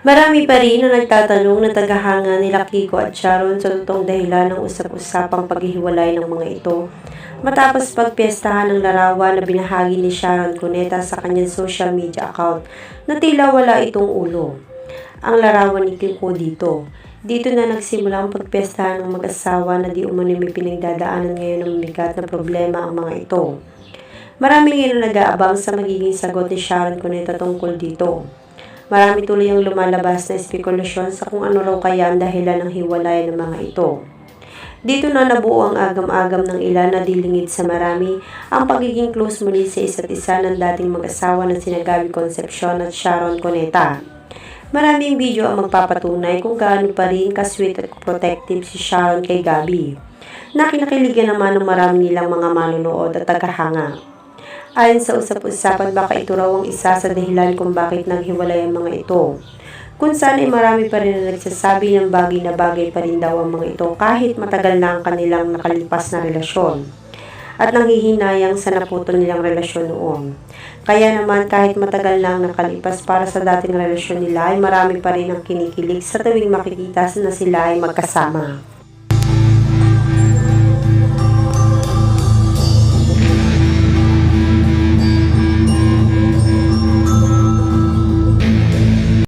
Marami pa rin na nagtatanong na tagahanga nila Kiko at Sharon sa totoong dahilan ng usap-usapang paghihiwalay ng mga ito. Matapos pagpiestahan ng larawan na binahagi ni Sharon Cuneta sa kanyang social media account na tila wala itong ulo. Ang larawan ni Kiko dito. Dito na nagsimula ang pagpiestahan ng mag-asawa na di umano may pinagdadaanan ngayon ng bigat na problema ang mga ito. Marami ngayon nag-aabang sa magiging sagot ni Sharon Cuneta tungkol dito. Marami tuloy ang lumalabas na espekulasyon sa kung ano raw kaya ang dahilan ng hiwalay ng mga ito. Dito na nabuo ang agam-agam ng ilan na dilingid sa marami ang pagiging close muli sa isa't isa ng dating mag-asawa na sina Gabby Concepcion at Sharon Cuneta. Maraming video ang magpapatunay kung gaano pa rin ka-sweet at protective si Sharon kay Gabby. Na kinakiligan naman ng marami nilang mga manunood at tagahanga. Ayon sa usap-usapan, baka ito raw ang isa sa dahilan kung bakit naghiwalay ang mga ito. Kung saan ay marami pa rin na nagsasabi ng bagay na bagay pa rin daw ang mga ito kahit matagal na ang kanilang nakalipas na relasyon. At nanghihinayang sa naputol nilang relasyon noon. Kaya naman kahit matagal na ang nakalipas para sa dating relasyon nila ay marami pa rin ang kinikilig sa tuwing makikita na sila ay magkasama.